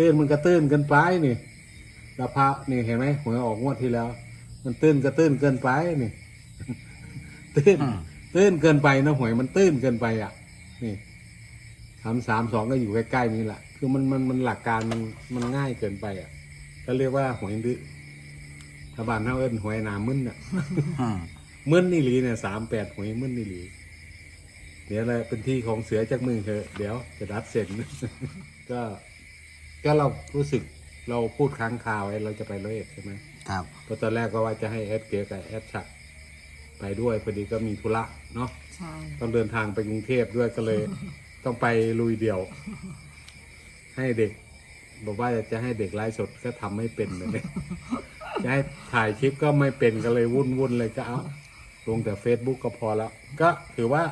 ตื้นมันก็ตื้นเกินไปนี่ราพะนี่เห็นไหมหวยออกงวดที่แล้ว มันตื้นก็ตื้นเกินไปนี่ตื้นอืมตื้นเกินไปนะหวยมันตื้นเกินไปอะ นี่ทำสามสองก็อยู่ใกล้ๆนี่แหละคือมันมันมันหลักการมันมันง่ายเกินไปอะก็เรียกว่าหวยดื้อทบานเท่าเอิ้นหวยหนามึนอะอืมมึนนี่หลีเนี่ยสามแปดหวยมึนนี่หลีเดี๋ยวอะไรเป็นที่ของเสือจากมือเถอะเดี๋ยวจะรับเสร็จก็ ก็เรารู้สึกเราพูดค้างคาไว้เราจะไปร้อยเอ็ดใช่ไหมครับ เพราะตอนแรกก็ว่าจะให้แอดเก๋กับแอดฉัดไปด้วยพอดีก็มีธุระเนาะใช่ต้องเดินทางไปกรุงเทพด้วยก็เลย ต้องไปลุยเดี่ยว ให้เด็ก บอกว่าจะให้เด็กไลฟ์สดก็ทำไม่เป็นเลย จะให้ถ่ายคลิปก็ไม่เป็นก็เลยวุ่นวุ่นๆเลยก็เอาลงแต่ Facebook ก็พอแล้ว ก็ถือว่า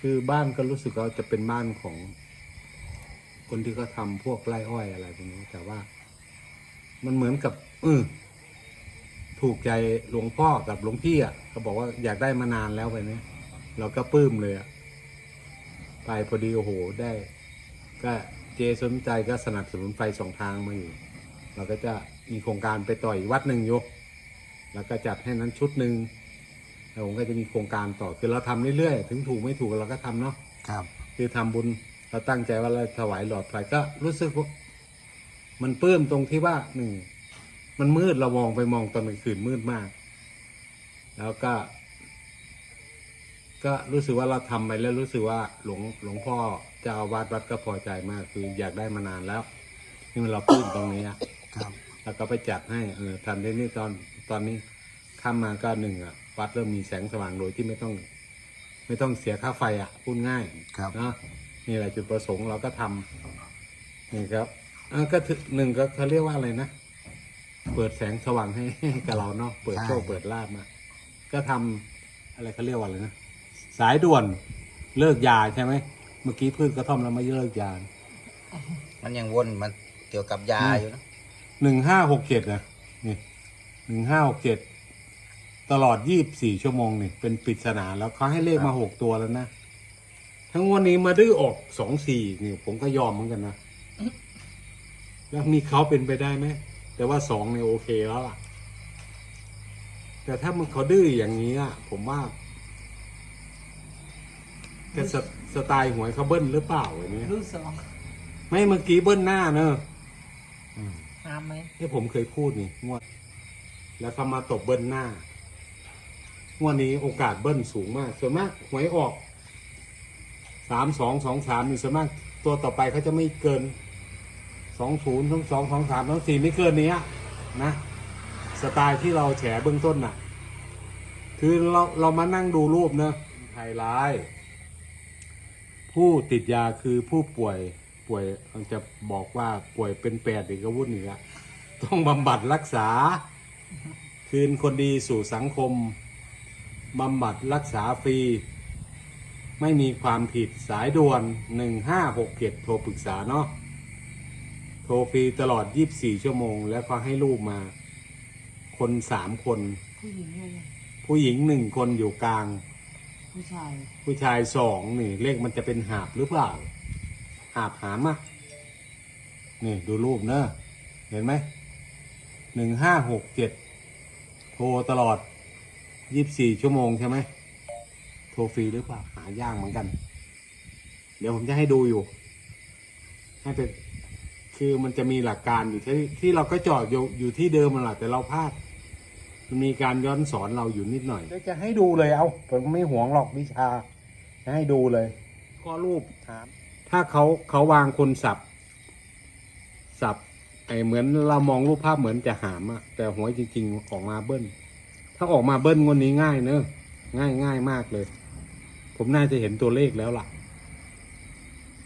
คือบ้านก็รู้สึกว่าจะเป็นบ้านของ คนที่เขาทำพวกไร่อ้อยอะไรพวกนี้แต่ว่า มันเหมือนกับเออถูกใจหลวงพ่อกับหลวงพี่อะเขาบอกว่าอยากได้มานานแล้วไปเนี่ยเราก็ปลื้มเลยอะไปพอดีโอ้โหได้ ก็เจสนใจก็สนับสนุนไฟสองทางมาอยู่ เราก็จะมีโครงการไปต่ออีกวัดหนึ่งอยก แล้วก็จัดให้นั้นชุดหนึ่งแล้วผมก็จะมีโครงการต่อคือเราทำเรื่อยๆ ถึงถูกไม่ถูกเราก็ทำเนาะครับ คือทำบุญ เราตั้งใจว่าเราถวายหลอดไฟก็รู้สึกว่ามันปลื้มตรงที่ว่าหนึ่งมันมืดเรามองไปมองตอนกลางคืนมืดมาก แล้วก็ ก็รู้สึกว่าเราทำไปแล้วรู้สึกว่าหลวงหลวงพ่อเจ้าอาวาสวัดก็พอใจมาก คืออยากได้มานานแล้ว นี่มันเราปลื้มตรงนี้อะครับ แล้วก็ไปจัดให้เออทำได้นี่ตอนตอนนี้ข้ามมาก็หนึ่งอะวัดเริ่มมีแสงสว่างโดยที่ไม่ต้อง ไม่ต้องเสียค่าไฟอะพูดง่ายครับนะ นี่แหละจุดประสงค์เราก็ทำนี่ครับอ่าก็ถึงหนึ่งก็เขาเรียกว่าอะไรนะเปิดแสงสว่างให้กับเราเนาะเปิดโชคใช่เปิดลาบมาก็ทำอะไรเขาเรียกว่าอะไรนะสายด่วนเลิกยาใช่ไหมเมื่อกี้พืชกระท่อมเราไม่เลิกยา มันยังวนมันเกี่ยวกับยาอยู่นะหนึ่งห้าหกเจ็ดนะนี่หนึ่งห้าหกเจ็ดตลอดยี่บสี่ชั่วโมงนี่เป็นปริศนาแล้วเขาให้เลขมาหกตัวแล้วนะ ทั้งวันนี้มาดื้อออกสองสี่นี่ผมก็ยอมเหมือนกันนะแล้วมีเขาเป็นไปได้ไหมแต่ว่าสองเนี่ยโอเคแล้วล่ะ แต่ถ้ามันเขาดื้ออย่างนี้อะผมว่าแต่สสไตล์หวยเขาเบิ้ลหรือเปล่าอันนี้รูปสองไม่เมื่อกี้เบิ้ลหน้าเนอะหามไหมที่ผมเคยพูดนี่งวด แล้วเขามาตบเบิ้ลหน้างวดนี้โอกาสเบิ้ลสูงมาก ส่วนมากหวยออก สามสองสองสามนี่ส่วนมากตัวต่อไปเขาจะไม่เกินสองศูนย์สองสองสองสามสองสี่ไม่เกินนี้นะสไตล์ที่เราแฉเบื้องต้นน่ะ คือเราเรามานั่งดูรูปเนอะไฮไลท์ผู้ติดยาคือผู้ป่วยป่วยจะบอกว่าป่วยเป็นแปดอีกก็วุ่นอีกอะต้องบำบัดรักษา คืนคนดีสู่สังคมบำบัดรักษาฟรี ไม่มีความผิดสายด่วนหนึ่งห้าหกเจ็ดโทรปรึกษาเนาะ โทรฟรีตลอดยี่บสี่ชั่วโมง แล้วก็ให้ลูกมา คนสามคน ผู้หญิงเลยผู้หญิงหนึ่งคนอยู่กลาง ผู้ชายผู้ชายสองนี่ เลขมันจะเป็นหาบหรือเปล่า หาบหามอะนี่ดูรูปเนอะเห็นไหมหนึ่งห้าหกเจ็ดโทรตลอดยี่บสี่ชั่วโมงใช่ไหม โทรฟรีหรือเปล่าหายากเหมือนกัน เดี๋ยวผมจะให้ดูอยู่ ให้เป็นคือมันจะมีหลักการอยู่ที่ที่เราก็จอดอยู่อยู่ที่เดิมมันแหละแต่เราพลาด มันมีการย้อนสอนเราอยู่นิดหน่อยจะให้ดูเลยเอาผมไม่หวงหรอกวิชาจะให้ดูเลยข้อรูปถาม ถ้าเขาเขาวางคนสับ สับไอเหมือนเรามองรูปภาพเหมือนจะหามอะแต่หวยจริง ๆ ออกมาเบิ้ล ถ้าออกมาเบิ้ลงวันนี้ง่ายเนอะง่ายง่ายมากเลย ผมน่าจะเห็นตัวเลขแล้วล่ะ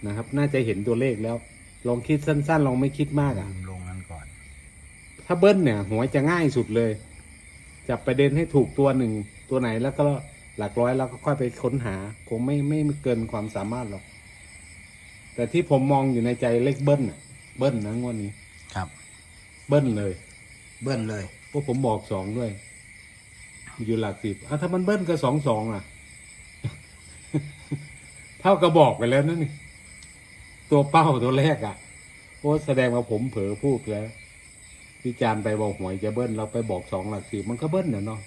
นะครับ น่าจะเห็นตัวเลขแล้ว ลองคิดสั้น ๆ ลองไม่คิดมากอะลงนั้นก่อน ถ้าเบิ้ลเนี่ยหวยจะง่ายสุดเลย จับประเด็นให้ถูกตัวหนึ่งตัวไหนแล้วก็หลักร้อยแล้วก็ค่อยไปค้นหา คงไม่ไม่ไม่เกินความสามารถหรอก แต่ที่ผมมองอยู่ในใจเลขเบิ้ลน่ะ เบิ้ลนะงวดนี้ ครับ เบิ้ลเลย เบิ้ลเลยเพราะผมบอกสองด้วย อยู่หลักสิบอะถ้ามันเบิ้ลก็สองสองอะ เท่ากับบอกไปแล้วนั่นนี่ตัวเป้าตัวแรกอะโอ้แสดงว่าผมเผลอพูดแล้วพี่จานไปบอกหวยจะเบิ้ลเราไปบอกสองหลักสี่มันก็เบิ้ลเนาะ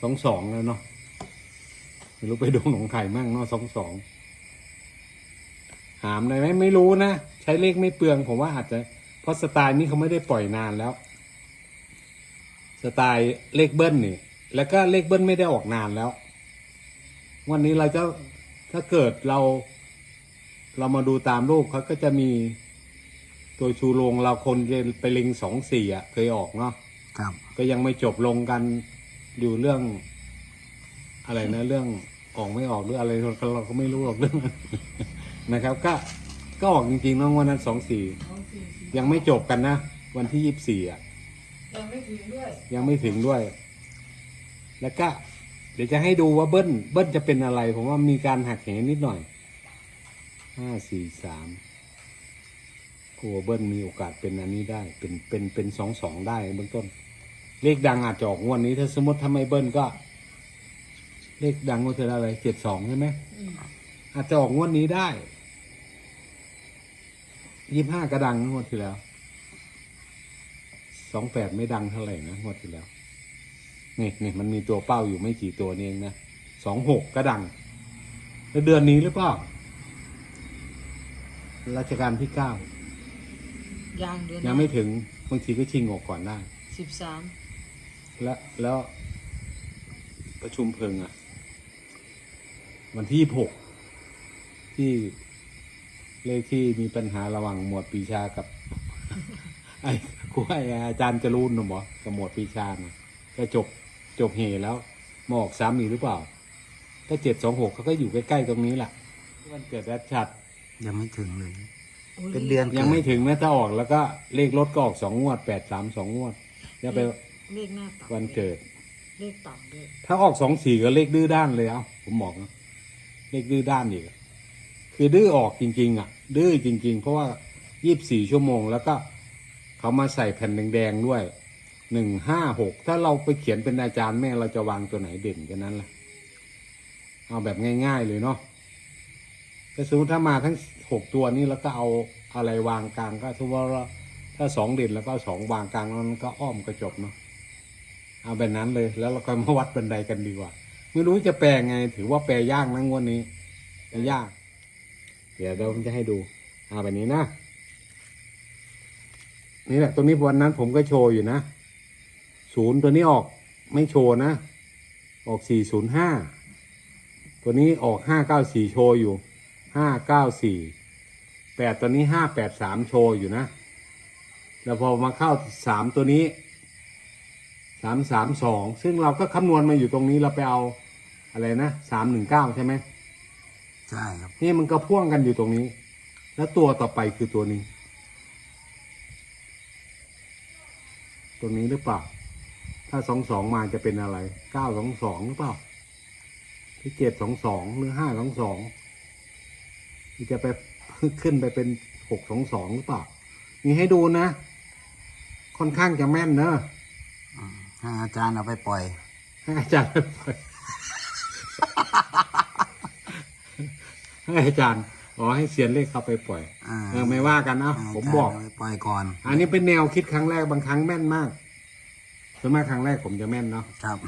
สองสองแล้วเนาะไม่รู้ไปดูหนองไข่มั่งเนาะสองสองหามได้ไหมไม่รู้นะใช้เลขไม่เปลือง ผมว่าอาจจะเพราะสไตล์นี้เขาไม่ได้ปล่อยนานแล้ว สไตล์เลขเบิ้ลนี่ แล้วก็เลขเบิ้ลไม่ได้ออกนานแล้ว วันนี้เราจะ ถ้าเกิดเรา เรามาดูตามรูปเขาก็จะมีตัวชูโรงเราคนจะไปลิงสองสี่อะ เคยออกเนาะครับ ก็ยังไม่จบลงกันอยู่เรื่อง อะไรนะ เรื่องออกไม่ออกหรืออะไรเราก็เราก็ไม่รู้หรอกเรื่องนั้นนะครับ ก็ก็ออกจริงๆเน้องวันนั้นสองสี่สองสี่สี่ยังไม่จบกันนะ วันที่ยี่สิบสี่อะ ยังไม่ถึงด้วย ยังไม่ถึงด้วย แล้วก็เดี๋ยวจะให้ดูว่าเบิ้ลเบิ้ลจะเป็นอะไร ผมว่ามีการหักเหนิดหน่อยห้าสี่สามโอ้เบิ้ลมีโอกาสเป็นอันนี้ได้ เป็นเป็นเป็นสองสองได้เบื้องต้น เลขดังอาจจะออกงวดนี้ ถ้าสมมติทำไมเบิ้ลก็ เลขดังก็จะอะไรเจ็ดสองใช่ไหมอาจจะออกงวดนี้ได้ยี่ห้าก็ดังงวดที่แล้วสองแปดไม่ดังเท่าไหร่นะงวดที่แล้ว นี่นี่มันมีตัวเป้าอยู่ไม่กี่ตัวนี่เองนะสองหกก็ดังแล้วเดือนนี้หรือเปล่ารัชกาลที่เก้ายางเดือนยังไม่ถึงบางทีก็ชิงออกก่อนได้สิบสามแล้วแล้วประชุมเพลิงอะวันที่หกที่เลขที่มีปัญหาระหว่างหมวดปรีชากับ ไอ้ครูไอ้อาจารย์จรูนนะหมอกับหมวดปรีชานะก็จบ จบเหแล้วมาออกซ้ำอีกหรือเปล่า ถ้าเจ็ดสองหกเขาก็อยู่ใกล้ๆตรงนี้แหละวันเกิดแรดชัด ยังไม่ถึงเลยโอ้ยเป็นเดือนยังไม่ถึงนะถ้าออกแล้วก็เลขรถก็ออกสองงวดแปดสามสองงวดอย่าไปเลขหน้าต่ำวันเกิด เลขต่ำด้วยถ้าออกสองสี่ก็เลขดื้อด้านเลยเอาผมบอกนะเลขดื้อด้านอีกอะคือดื้อออกจริง ๆ อะ ดื้อจริง ๆ เพราะว่ายี่บสี่ชั่วโมงแล้วก็เขามาใส่แผ่นแดงๆด้วย หนึ่งห้าหกถ้าเราไปเขียนเป็นอาจารย์แม่เราจะวางตัวไหนเด่นกันนั้นล่ะ เอาแบบง่ายๆเลยเนาะแต่สมมติถ้ามาทั้งหกตัวนี้แล้วก็เอาอะไรวางกลางก็ถือว่าถ้าสองเด่นแล้วก็เอาสองวางกลางแล้นก็อ้อมก็จบเนาะเอาแบบนั้นเลย แล้วเราก็มาวัดบันไดกันดีกว่า ไม่รู้จะแปลไง ถือว่าแปลยากนะงวดนี้ยาก เดี๋ยวเราจะให้ดูเอาแบบนี้นะนี่แหละตัวนี้วันนั้นผมก็โชว์อยู่นะ ศูนย์ตัวนี้ออกไม่โชว์นะ ออกสี่ศูนย์ห้าตัวนี้ออกห้าเก้าสี่โชว์อยู่ห้าเก้าสี่แปดตัวนี้ห้าแปดสามโชว์อยู่นะ แล้วพอมาเข้าสามตัวนี้สามสามสองซึ่งเราก็คำนวณมาอยู่ตรงนี้เราไปเอาอะไรนะสามหนึ่งเก้าใช่ไหมใช่ครับนี่มันก็พ่วงกันอยู่ตรงนี้ แล้วตัวต่อไปคือตัวนี้ ตัวนี้หรือเปล่า ถ้าสองสองมาจะเป็นอะไรเก้าสองสองหรือเปล่าที่เจ็ดสองสองหรือห้าสองสองที่จะไปขึ้นไปเป็นหกสองสองหรือเปล่านี่ให้ดูนะ ค่อนข้างจะแม่นเนอะอืมให้อาจารย์เอาไปปล่อยให้อาจารย์ไปปล่อยให้อาจารย์อ๋อให้เสียนเลขเขาไปปล่อยอ่าเออไม่ว่ากันนะให้ผมาจารย์บอกเาไปปล่อยก่อน อันนี้เป็นแนวคิดครั้งแรกบางครั้งแม่นมาก ส่วนมากครั้งแรกผมจะแม่นเนาะครับ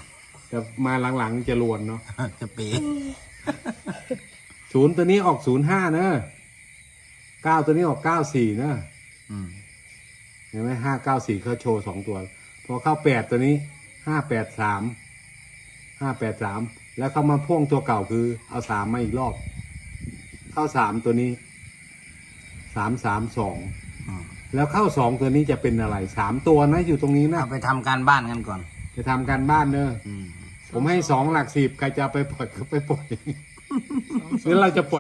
แต่มาหลังๆจะลวนเนาะจะเป๋ศูนย์ตัวนี้ออกศูนย์ห้าเนอะเก้าตัวนี้ออกเก้าสี่เนอะอืมเห็นไหมห้าเก้าสี่เขาโชว์สองตัว พอเข้าแปดตัวนี้ห้าแปดสามห้าแปดสามแล้วเขามาพ่วงตัวเก่าคือ เอาสามมาอีกรอบ เข้าสามตัวนี้สามสามสองอืม แล้วเข้าสองตัวนี้จะเป็นอะไรสามตัวนะอยู่ตรงนี้นะเอาไปทำการบ้านกันก่อน จะทำการบ้านเนอะอืม ผมให้สองหลักสิบใครจะเอาไปปล่อยก็ไปปล่อยสองหรือเราจะปล่อย